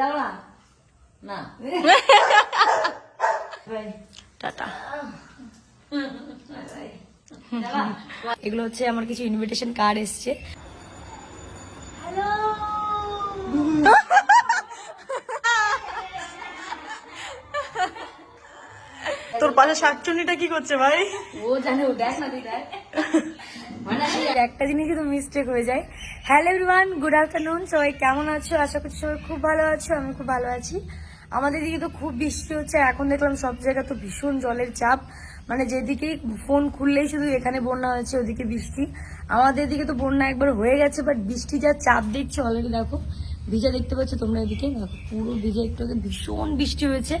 যাব না। না। টাটা। এগুলো হচ্ছে আমার কিছু ইনভিটেশন কার্ড এসছে। তোর পাশে শাকচুনিটা কি করছে ভাই? ও জানে ও দেখ না তুই দেখ। একটা জিনিস কিন্তু মিস্টেক হয়ে যায়। হ্যালো এভরিওয়ান গুড আফটারনুন সবাই কেমন আছো? আশা করছি সবাই খুব ভালো আছো আমি খুব ভালো আছি। আমাদের দিকে তো খুব বৃষ্টি হচ্ছে এখন দেখলাম সব জায়গা তো ভীষণ জলের চাপ। মানে যেদিকে ফোন খুললেই শুধু এখানে বন্যা হয়েছে, ওদিকে বৃষ্টি। আমাদের দিকে তো বন্যা একবার হয়ে গেছে বাট বৃষ্টি যা চাপ দেখছে অলরেডি দেখো, ভিজা দেখতে পাচ্ছ তোমরা এদিকে। পুরো ভিজা একটু ভীষণ বৃষ্টি হয়েছে।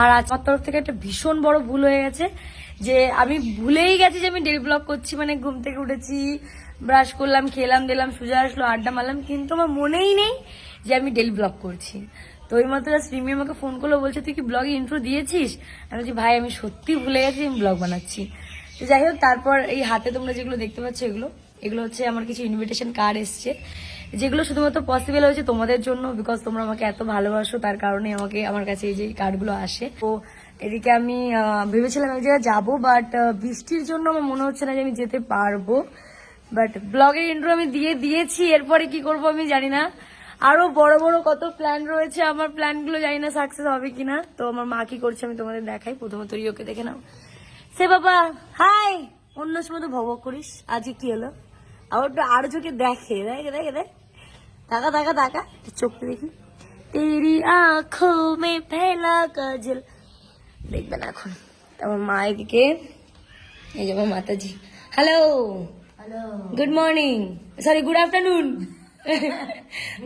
আর আজ তরফ থেকে একটা ভীষণ বড় ভুল হয়ে গেছে। যে আমি ভুলেই গেছি যে আমি ডেলি ব্লগ করছি মানে ঘুম থেকে উঠেছি ব্রাশ করলাম, খেলাম, দিলাম, সোজা আসলো, আড্ডা মারলাম, কিন্তু আমার মনেই নেই যে আমি ডেলি ব্লগ করছি। তো ওই মাত্র শ্রীমি আমাকে ফোন করল, বলছে, তুই কি ব্লগে ইন্ট্রো দিয়েছিস? আমি বলছি, ভাই, আমি সত্যি ভুলে গেছি, আমি ব্লগ বানাচ্ছি। তো যাই হোক, তারপর এই হাতে তোমরা যেগুলো দেখতে পাচ্ছ এগুলো এগুলো হচ্ছে আমার কিছু ইনভিটেশন কার্ড এসছে, যেগুলো শুধুমাত্র পসিবল হয়েছে তোমাদের জন্য বিকজ তোমরা আমাকে এত ভালোবাসো, তার কারণে আমাকে, আমার কাছে এই যে কার্ডগুলো আসে। তো এদিকে আমি ভেবেছিলাম এক জায়গায় যাব বাট বৃষ্টির জন্য আমার মনে হচ্ছে না যে আমি যেতে পারব। বাট ব্লগের ইন্ট্রো আমি দিয়ে দিয়েছি, এরপরে কি করব আমি জানি না। আরও বড় বড় কত প্ল্যান রয়েছে, আমার প্ল্যানগুলো জানি না সাকসেস হবে কিনা। তো আমার মা কি করছে আমি তোমাদের দেখাই, প্রথমত রিওকে দেখে নাও। সে বাবা হাই অন্য সময় তো ভবক করিস, আজকে কি হলো? আবার একটু আরও চোখে দেখে দেখে দেখে, দেখ। তাকা তাকা তাকা চোখটা দেখি। তেরি আঁখো মে ফেলা কাজল দেখবে না এখন। আমার মা এদিকে এই যে আমার মাতাজি। Hello hello good morning sorry good afternoon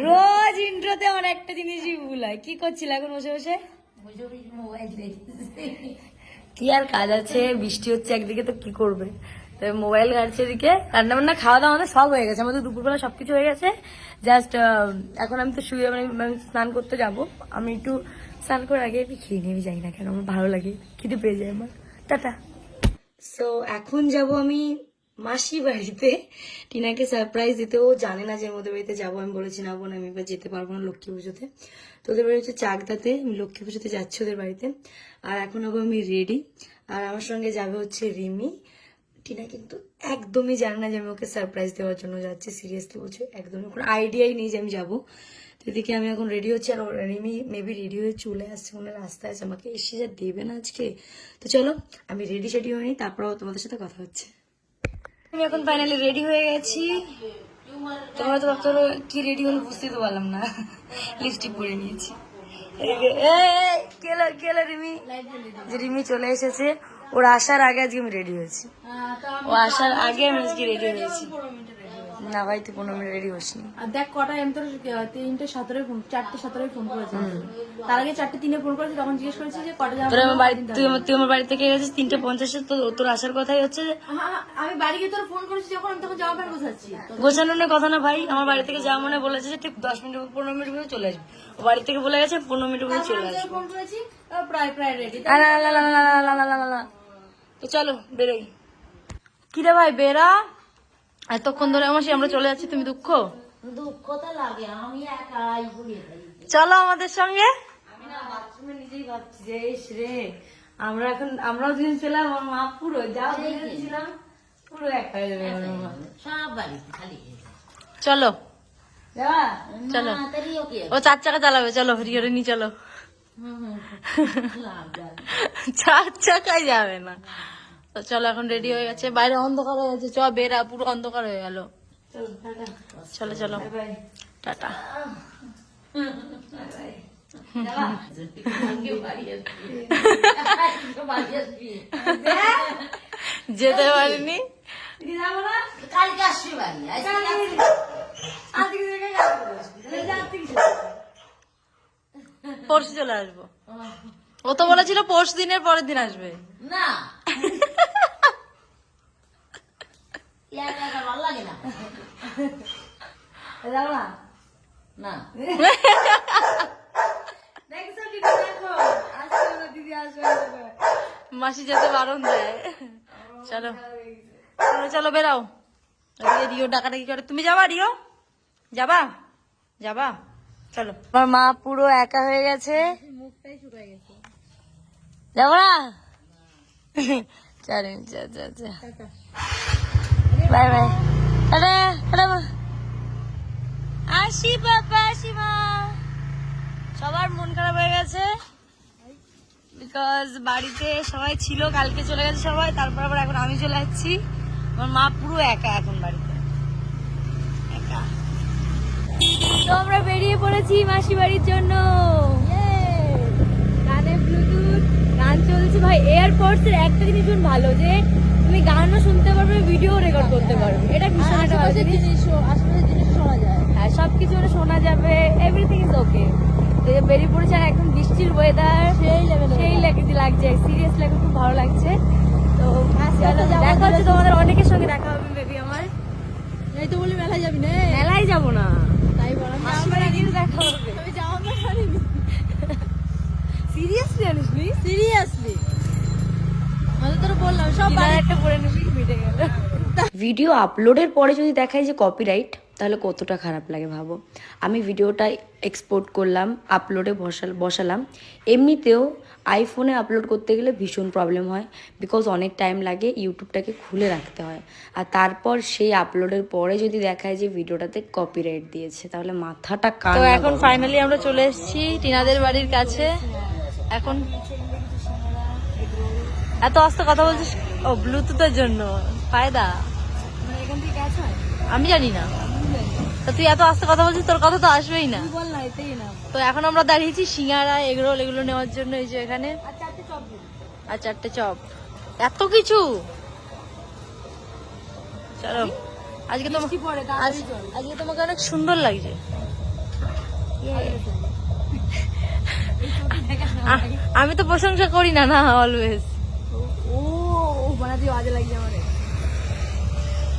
রোজ ইন্ট্রোতে আমার একটা জিনিসই ভুল হয়। কি করছিল এখন বসে বসে? কি আর কাজ আছে? বৃষ্টি হচ্ছে একদিকে তো কি করবে? তো মোবাইল ঘাটছে এদিকে। রান্না বান্না খাওয়া দাওয়া আমাদের সব হয়ে গেছে। আমাদের দুপুরবেলা সবকিছু হয়ে গেছে। জাস্ট এখন আমি তো শুয়ে মানে স্নান করতে যাব। আমি একটু স্নান করে আগে আমি খেয়ে নিয়ে যাই না কেন, আমার ভালো লাগে, খিদে পেয়ে যায় আমার। টাটা। সো এখন যাব আমি মাসি বাড়িতে। টিনাকে সারপ্রাইজ দিতে, ও জানে না যে আমি ওদের বাড়িতে যাব, আমি বলেছি, না বোন, আমি এবার যেতে পারব না লক্ষ্মী পুজোতে। তো ওদের বাড়ি হচ্ছে চাকদাতে, আমি লক্ষ্মী পুজোতে যাচ্ছি ওদের বাড়িতে। আর এখন হব আমি রেডি আর আমার সঙ্গে যাবে হচ্ছে রিমি। টিনা কিন্তু একদমই জানে না যে আমি ওকে সারপ্রাইজ দেওয়ার জন্য যাচ্ছি সিরিয়াসলি বলছে, একদমই কোনো আইডিয়াই নেই যে আমি যাব। এদিকে আমি এখন রেডি হচ্ছি আর রিমি মেবি রেডি হয়ে চলে আসছে। মনে রাস্তায় আছে। আমাকে এসে যা দেবে না আজকে। তো চলো, আমি রেডি সেডি হয়ে নিই, তারপর তোমাদের সাথে কথা হচ্ছে। আমি এখন ফাইনালি রেডি হয়ে গেছি। তোমরা তো ভাবছ কি রেডি হলো বুঝতেই তো পারলাম না। লিপস্টিক পরে নিয়েছি। রিমি? যে রিমি চলে এসেছে। ওর আসার আগে আজকে আমি রেডি হয়েছি। ও আসার আগে আমি আজকে রেডি হয়েছি। না ভাই তুই পনেরো মিনিট রেডি হসনি আর দেখ কটা আমি তোর তিনটে সতেরো ফোন চারটে সতেরোই ফোন করেছি তার আগে চারটে তিনে ফোন করেছি তখন জিজ্ঞেস করেছি যে কটা যাব আমার বাড়ি তুই তুই আমার বাড়ি থেকে গেছিস তিনটে পঞ্চাশে তো তোর আসার কথাই হচ্ছে আমি বাড়ি গিয়ে তোর ফোন করেছি যখন আমি তখন জামা প্যান্ট গোছাচ্ছি গোছানোর কথা না ভাই আমার বাড়ি থেকে যাওয়া মনে বলেছে যে ঠিক দশ মিনিট পনেরো মিনিট মধ্যে চলে আসবে বাড়ি থেকে বলে গেছে পনেরো মিনিট মধ্যে চলে আসবে ফোন করেছি প্রায় প্রায় রেডি তো চলো বেরোই কিরে ভাই বেরা এতক্ষণ ধরে আমার আমরা চলে যাচ্ছি তুমি দুঃখ? দুঃখ তো লাগে আমি একাই চলো আমাদের সঙ্গে। আমি না বাথরুমে নিজেই ভাবছি যে ইস রে আমরা এখন আমরাও দুদিন ছিলাম আমার মা পুরো যা ছিলাম পুরো এক হয়ে যাবে আমার মা। সব বাড়িতে খালি চলো। চলো। ও চার চাকা চালাবে চলো রিওরে নিয়ে চলো। চার চাকায় যাবে না। চলো এখন রেডি হয়ে গেছে। বাইরে অন্ধকার হয়ে গেছে। চ বেরা পুরো অন্ধকার হয়ে গেল। চলো চলো টাটা। যেতে পারিনি। পরশু চলে আসব। ও তো বলেছিল পরশু দিনের পরের দিন আসবে। না। ভালো লাগে না। না না মাসি যেতে বারণ দেয়। চলো। চলো চলো বেরাও। রিও ডাকাডাকি করে। তুমি যাবা রিও যাবা? যাবা? চলো। আমার মা পুরো একা হয়ে গেছে। মুখটাই শুকায় গেছে। যাব না? চলো যা যা যা বাই বাই আসি বাবা, আসি মা। সবার মন খারাপ হয়ে গেছে। বিকজ বাড়িতে সবাই ছিল, কালকে চলে গেছে সবাই, তারপর আবার এখন আমি চলে যাচ্ছি। আমার মা পুরো একা এখন বাড়িতে। একা। তো আমরা বেরিয়ে পড়েছি মাসি বাড়ির জন্য। কানে ব্লুটুথ গান চলছে। ভাই এয়ারপডস এর একটা জিনিস ভালো যে তুমি গানও শুনতে পারবে ভিডিও রেকর্ড করতে পারবে। এটা ভীষণ একটা ভালো জিনিস আশেপাশের জিনিস শোনা যায়। হ্যাঁ সবকিছু ওটা শোনা যাবে। এভরিথিং ইজ ওকে বেরিয়ে পড়েছে আর একদম বৃষ্টির ওয়েদার সেই লাগছে সিরিয়াসলি এখন খুব ভালো লাগছে। তো দেখা হচ্ছে তোমাদের অনেকের সঙ্গে দেখা হবে বেবি আমার। এই তো বলি মেলায় যাবি না? মেলায় যাব না। ভিডিও আপলোডের পরে যদি দেখায় যে কপিরাইট তাহলে কতটা খারাপ লাগে ভাবো। আমি ভিডিওটা এক্সপোর্ট করলাম আপলোডে বসাল বসালাম। এমনিতেও আইফোনে আপলোড করতে গেলে ভীষণ প্রবলেম হয় বিকজ অনেক টাইম লাগে ইউটিউবটাকে খুলে রাখতে হয়। আর তারপর সেই আপলোডের পরে যদি দেখায় যে ভিডিওটাতে কপিরাইট দিয়েছে তাহলে মাথাটা কান তো এখন ফাইনালি আমরা চলে এসেছি টিনাদের বাড়ির কাছে। এখন এত আস্তে কথা বলছিস? ও ব্লুটুথের জন্য। ফায়দা মানে এখান থেকে কাজ হয় আমি জানি না। তা তুই এত আস্তে কথা বলছিস তোর কথা তো আসবেই না। তো এখন আমরা দাঁড়িয়েছি সিঙ্গারা এগরোল এগুলো নেওয়ার জন্য এই যে এখানে। আর চারটে চপ এত কিছু? চলো আজকে তো বৃষ্টি পড়ে আজ- আজকে তোমাকে অনেক সুন্দর লাগছে। আমি তো প্রশংসা করি না না অলওয়েজ ও ও বানাতে বাজে লাগছে আমার।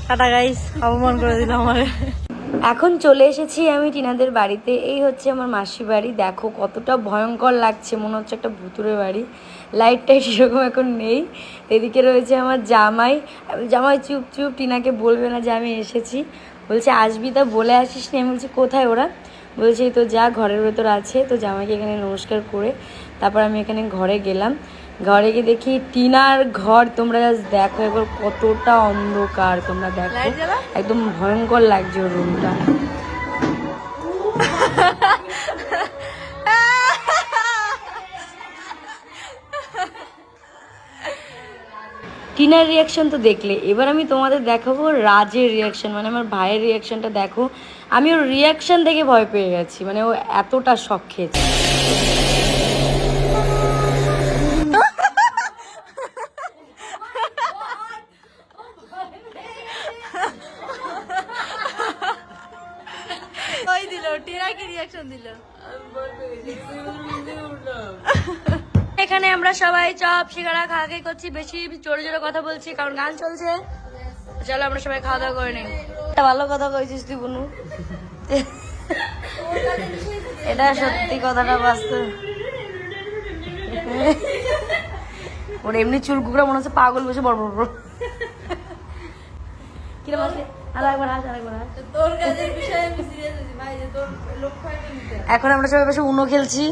টাটা গাইস অপমান করে দিল আমার এখন চলে এসেছি আমি টিনাদের বাড়িতে। এই হচ্ছে আমার মাসি বাড়ি। দেখো কতটা ভয়ঙ্কর লাগছে, মনে হচ্ছে একটা ভুতুরে বাড়ি। লাইটটাই সেরকম এখন নেই। এদিকে রয়েছে আমার জামাই। জামাই চুপ চুপ, টিনাকে বলবে না যে আমি এসেছি। বলছে, আসবি তা বলে আসিস নি? আমি বলছি, কোথায় ওরা? বলছে, "এই তো যা, ঘরের ভেতর আছে। তো জামাইকে এখানে নমস্কার করে তারপর আমি এখানে ঘরে গেলাম। ঘরে গিয়ে দেখি টিনার ঘর তোমরা জাস্ট দেখো এবার কতটা অন্ধকার তোমরা দেখো। একদম ভয়ঙ্কর লাগছে ওর রুমটা টিনার রিয়াকশন তো দেখলে। এবার আমি তোমাদের দেখাবো রাজের রিয়াকশন মানে আমার ভাইয়ের রিয়াকশনটা দেখো। আমি ওর রিয়াকশন দেখে ভয় পেয়ে গেছি মানে ও এতটা শখ খেয়েছে। সবাই চপ সিঙ্গারা খাওয়া খাই করছি বেশি জোরে জোরে কথা বলছি কারণ গান চলছে। চলো আমরা সবাই খাওয়া দাওয়া করে নিই। একটা ভালো কথা কইছিস তুই বুনু। এটা সত্যি কথাটা বাস্তব। ওর এমনি চুল কুকুরা মনে হচ্ছে পাগল বসে বড় বড় কিরম এখন আমরা সবাই বসে উনো খেলছি।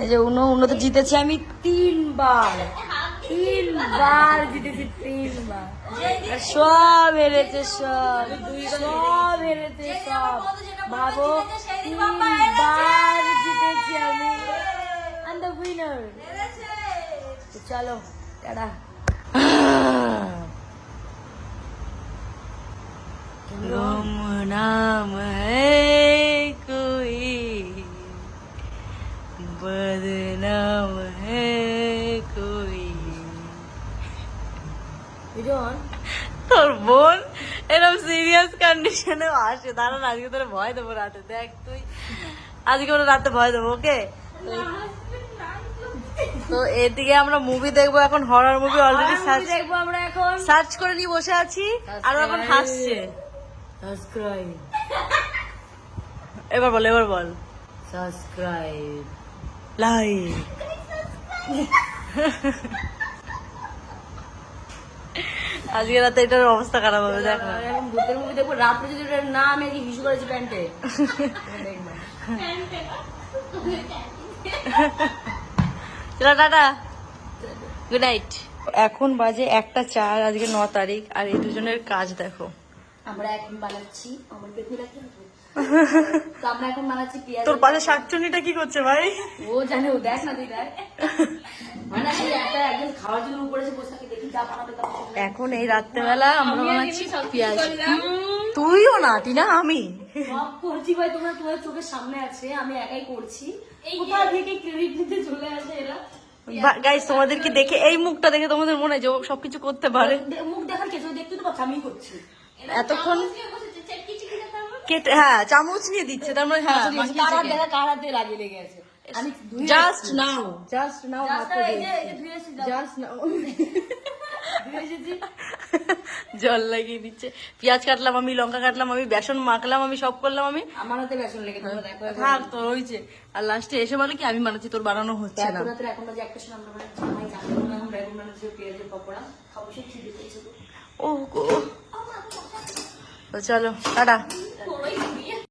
এই যে উনো উনো তো জিতেছি আমি তিনবার। তিনবার জিতেছি তিনবার। সব হেরেছে, সব। সব হেরেছে, সব। ভাবো, তিনবার জিতেছি আমি। চলো, টাটা। কন্ডিশনে আসে দাঁড়া না, আজকে তোর ভয় দেবো রাতে। দেখ তুই আজকে ওরা রাতে ভয় দেবো ওকে? তো এদিকে আমরা মুভি দেখব এখন হরর মুভি অলরেডি সার্চ দেখব আমরা এখন। সার্চ করে নিয়ে বসে আছি আর এখন হাসছে। সাবস্ক্রাইব এবার বল এবার বল। সাবস্ক্রাইব লাইক আজকে রাতে এটার অবস্থা খারাপ হবে দেখো এখন ভূতের মুভি দেখব রাত্রে যদি ওটা না আমি আজকে হিসু করেছি প্যান্টে। চলো টাটা। গুড নাইট এখন বাজে একটা চার আজকে ন তারিখ আর এই দুজনের কাজ দেখো। আমরা এখন বানাচ্ছি আমার বেগুন রাখি তো আমরা এখন বানাচ্ছি পেঁয়াজ। তোর পাশে শাকচুনিটা কি করছে ভাই? ও জানে ও দেখ না তুই দেখ। মানে এই একটা একজন খাওয়ার জন্য উপরে এসে বসে থাকে দেখি যা বানাবে তা বানাবে। এখন এই রাত্রেবেলা আমরা বানাচ্ছি পেঁয়াজ। তুইও না টিনা আমি। করছি ভাই তোমরা তোমার চোখের সামনে আছে আমি একাই করছি। কোথা থেকে ক্রেডিট নিতে চলে আসে এরা? গাইস তোমাদেরকে দেখে এই মুখটা দেখে তোমাদের মনে হয় যে ও সবকিছু করতে পারে। মুখ দেখার কিছু দেখতে তো পাচ্ছ আমি করছি। এতক্ষণ কেটে হ্যাঁ চামচ নিয়ে দিচ্ছে তার মানে হ্যাঁ কার দেখা লাগিয়ে লেগে আছে আমি just now just now. Just now জল লাগিয়ে দিচ্ছে। পেঁয়াজ কাটলাম আমি লঙ্কা কাটলাম আমি বেসন মাখলাম আমি সব করলাম আমি। আমার হাতে বেসন লেগে একবার। থাক তোর হয়েছে আর লাস্টে এসে বলে কি আমি বানাচ্ছি তোর বানানো হচ্ছে না। ও গো। চলো টাটা।